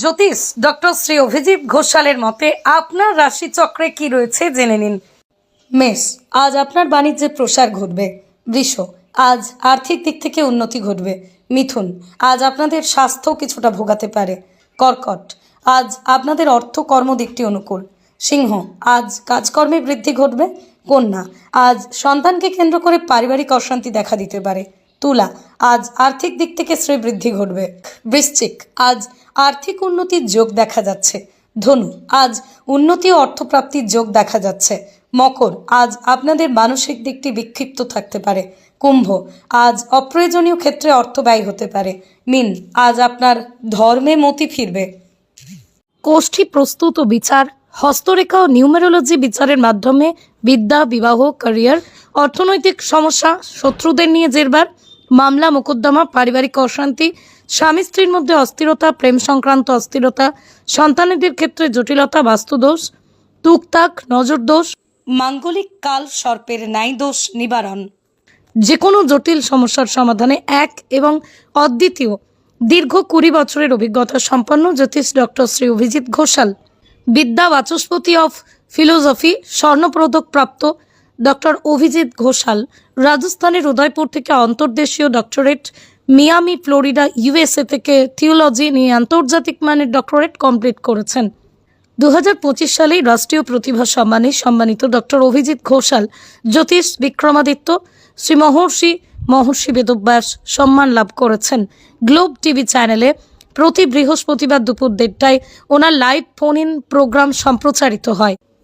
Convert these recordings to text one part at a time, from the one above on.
জ্যোতিষ, doctor Shri Abhijit ঘোষালের মতে আপনার রাশি চক্রে কি রয়েছে জেনে নিন। মেষ, আজ আপনার বাণিজ্যে প্রসার ঘটবে। বৃষ, আজ আর্থিক দিক থেকে উন্নতি ঘটবে। মিথুন, আজ আপনাদের স্বাস্থ্য কিছুটা ভোগাতে পারে। কর্কট, আজ আপনাদের অর্থ কর্ম দিকটি অনুকূল। সিংহ, আজ কাজকর্মে বৃদ্ধি ঘটবে। কন্যা, আজ সন্তানকে কেন্দ্র করে পারিবারিক অশান্তি দেখা দিতে পারে। তুলা, আজ আর্থিক দিক থেকে শ্রীবৃদ্ধি ঘটবে। বৃশ্চিক, আজ আর্থিক উন্নতির যোগ দেখা যাচ্ছে। ধনু, আজ উন্নতি ও অর্থপ্রাপ্তির যোগ দেখা যাচ্ছে। মকর, আজ আপনাদের মানসিক দিকটি বিক্ষিপ্ত থাকতে পারে। কুম্ভ, আজ অপ্রয়োজনীয় ক্ষেত্রে অর্থ ব্যয় হতে পারে। মিন, আজ আপনার ধর্মে মতি ফিরবে। কোষ্ঠী প্রস্তুত ও বিচার, হস্তরেখা ও নিউমেরোলজি বিচারের মাধ্যমে বিদ্যা, বিবাহ, ক্যারিয়ার, অর্থনৈতিক সমস্যা, শত্রুদের নিয়ে জেরবার মামলা, মোকদ্দমা, পারিবারিক অশান্তি, স্বামী, স্ত্রীর মধ্যে অস্থিরতা, প্রেম সংক্রান্ত অস্থিরতা, সন্তানেদের ক্ষেত্রে জটিলতা, বাস্তুদোষ টুকটাক নজরদোষ, মাঙ্গলিক কাল, সর্পের ন্যায় দোষ, নিবারণ। যে কোনো জটিল সমস্যার সমাধানে এক এবং অদ্বিতীয়, দীর্ঘ কুড়ি বছরের অভিজ্ঞতা সম্পন্ন জ্যোতিষ ডক্টর শ্রী অভিজিৎ ঘোষাল। বিদ্যা বাচস্পতি অফ ফিলোসফি, স্বর্ণপদক প্রাপ্ত ডক্টর অভিজিৎ ঘোষাল, রাজস্থানের উদয়পুর থেকে অন্তর্দেশীয় ডক্টরেট মিয়ামি, ফ্লোরিডা, ইউএসএ থেকে থিওলজি নিয়ে আন্তর্জাতিক মানের ডক্টরেট কমপ্লিট করেছেন। দু হাজার পঁচিশ সালেই রাষ্ট্রীয় প্রতিভা সম্মানে সম্মানিত ডক্টর অভিজিৎ ঘোষাল, জ্যোতিষ বিক্রমাদিত্য, শ্রী মহর্ষি মহর্ষি বেদব্যাস সম্মান লাভ করেছেন। গ্লোব টিভি চ্যানেলে প্রতি বৃহস্পতিবার দুপুর দেড়টায় ওনার লাইভ ফোন ইন প্রোগ্রাম সম্প্রচারিত হয়।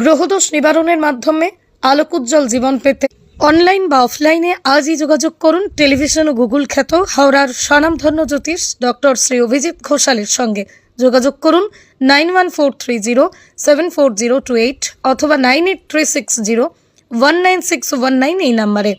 গ্রহদোষ নিবারণের মাধ্যমে আলোকোজ্জ্বল জীবন পেতে। অনলাইন বা অফলাইনে আজই যোগাযোগ করুন টেলিভিশন ও গুগল খ্যাত হাওড়ার স্বনামধন্য জ্যোতিষ ডক্টর শ্রী অভিজিৎ ঘোষালের সঙ্গে। যোগাযোগ করুন nine one four three zero seven four zero two eight অথবা nine eight three six zero one nine six one nine এই নাম্বারে।